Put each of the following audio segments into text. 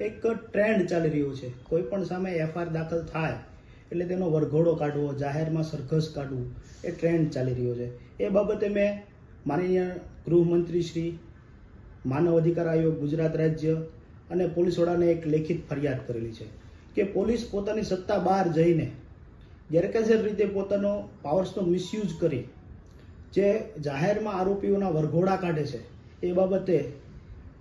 એક ટ્રેન્ડ ચાલી રહ્યું છે. કોઈ પણ સામે એફઆઈઆર દાખલ થાય, એટલે તેનો વરઘોડો કાઢવો, જાહેરમાં સરઘસ કાઢવું, એ ટ્રેન્ડ ચાલી રહ્યો છે. એ બાબતે મેં માનનીય ગૃહમંત્રી શ્રી, માનવ અધિકાર આયોગ, ગુજરાત રાજ્ય અને પોલીસ વડાને એક લેખિત ફરિયાદ કરેલી છે કે પોલીસ પોતાની સત્તા બહાર જઈને ગેરકાયદેસર રીતે પોતાનો પાવર્સનો મિસયુઝ કરી, જે જાહેરમાં આરોપીઓના વરઘોડા કાઢે છે, એ બાબતે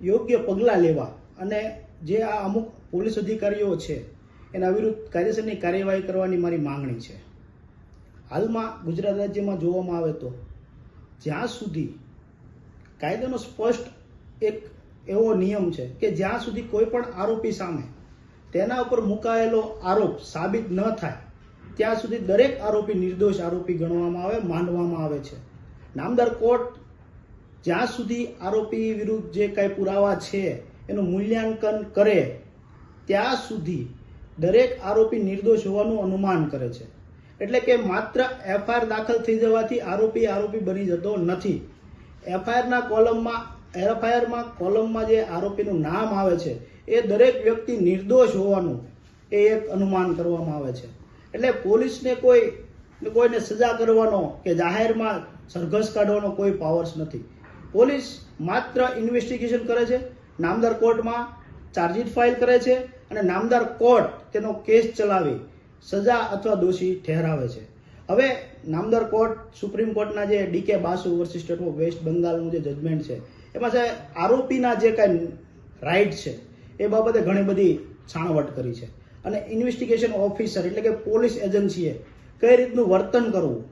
યોગ્ય પગલાં લેવા અને જે આ અમુક પોલીસ અધિકારીઓ છે, એના વિરુદ્ધ કાયદેસરની કાર્યવાહી કરવાની મારી માંગણી છે. હાલમાં ગુજરાત રાજ્યમાં જોવામાં આવે તો, જ્યાં સુધી કાયદાનો સ્પષ્ટ એક એવો નિયમ છે કે જ્યાં સુધી કોઈ પણ આરોપી સામે તેના ઉપર મુકાયેલો આરોપ સાબિત ન થાય, ત્યાં સુધી દરેક આરોપી નિર્દોષ આરોપી ગણવામાં આવે માનવામાં આવે છે. નામદાર કોર્ટ જ્યાં સુધી આરોપી વિરુદ્ધ જે કાંઈ પુરાવા છે એનું મૂલ્યાંકન કરે ત્યાં સુધી દરેક આરોપી નિર્દોષ હોવાનું અનુમાન કરે છે. એટલે કે માત્ર એફઆઈઆર દાખલ થઈ જવાથી આરોપી આરોપી બની જતો નથી. એફઆઈઆરના કોલમમાં એફઆઈઆરમાં કોલમમાં જે આરોપીનું નામ આવે છે, એ દરેક વ્યક્તિ નિર્દોષ હોવાનું એ એક અનુમાન કરવામાં આવે છે. એટલે પોલીસને કોઈ, કોઈને સજા કરવાનો કે જાહેરમાં સરઘસ કાઢવાનો કોઈ પાવર્સ નથી. પોલીસ માત્ર ઇન્વેસ્ટિગેશન કરે છે નામદાર કોર્ટમાં ચાર્જશીટ ફાઇલ કરે છે અને નામદાર કોર્ટ તેનો કેસ ચલાવી સજા અથવા દોષી ઠેરાવે છે. હવે નામદાર કોર્ટ સુપ્રીમ કોર્ટના જે DK Basu versus state of west બંગાળનું જે જજમેન્ટ છે, એમાં છે આરોપીના જે કાંઈ રાઇટ છે, એ બાબતે ઘણી બધી છાણવટ કરી છે. અને ઇન્વેસ્ટિગેશન ઓફિસર એટલે કે પોલીસ એજન્સીએ કઈ રીતનું વર્તન કરવું,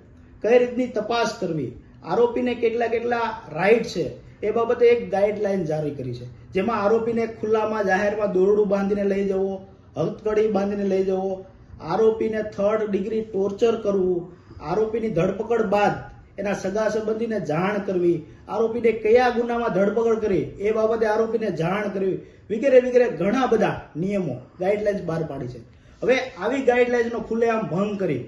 કઈ રીતની તપાસ કરવી આરોપીને કેટલા કેટલા રાઇટ છે, એ બાબતે એક ગાઈડલાઈન જારી કરી છે. જેમાં આરોપીને ખુલ્લામાં, જાહેરમાં દોરડું બાંધીને લઈ જવો, હથકડી બાંધીને લઈ જવો, આરોપીને થર્ડ ડિગ્રી ટોર્ચર કરવું, આરોપીની ધરપકડ બાદ એના સગા સંબંધીને જાણ કરવી, આરોપીને કયા ગુનામાં ધરપકડ કરી, એ બાબતે આરોપીને જાણ કરવી, વગેરે વગેરે ઘણા બધા નિયમો ગાઈડલાઇન્સ બહાર પાડી છે. હવે આવી ગાઈડલાઇન્સનો ખુલ્લેઆમ ભંગ કરી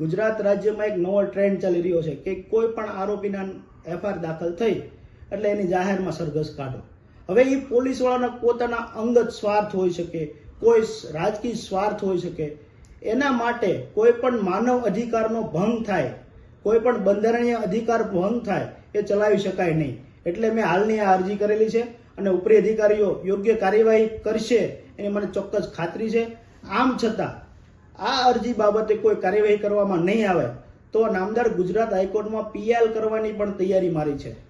ગુજરાત રાજ્યમાં એક નવો ટ્રેન્ડ ચાલી રહ્યો છે કે કોઈ પણ આરોપીના એફઆઈઆર દાખલ થઈ એટલે એની જાહેરમાં સરઘસ કાઢો. હવે એ પોલીસવાળાના પોતાના અંગત સ્વાર્થ હોઈ શકે, કોઈ રાજકીય સ્વાર્થ હોઈ શકે, એના માટે કોઈ પણ માનવ અધિકારનો ભંગ થાય, કોઈ પણ બંધારણીય અધિકાર ભંગ થાય, એ ચલાવી શકાય નહીં. એટલે મેં હાલની આ અરજી કરેલી છે અને ઉપરી અધિકારીઓ યોગ્ય કાર્યવાહી કરશે એની મને ચોક્કસ ખાતરી છે. આમ છતાં આ અરજી બાબતે કોઈ કાર્યવાહી કરવામાં નહીં આવે, તો નામદાર ગુજરાત હાઈકોર્ટમાં પીએલ કરવાની પણ તૈયારી મારી છે.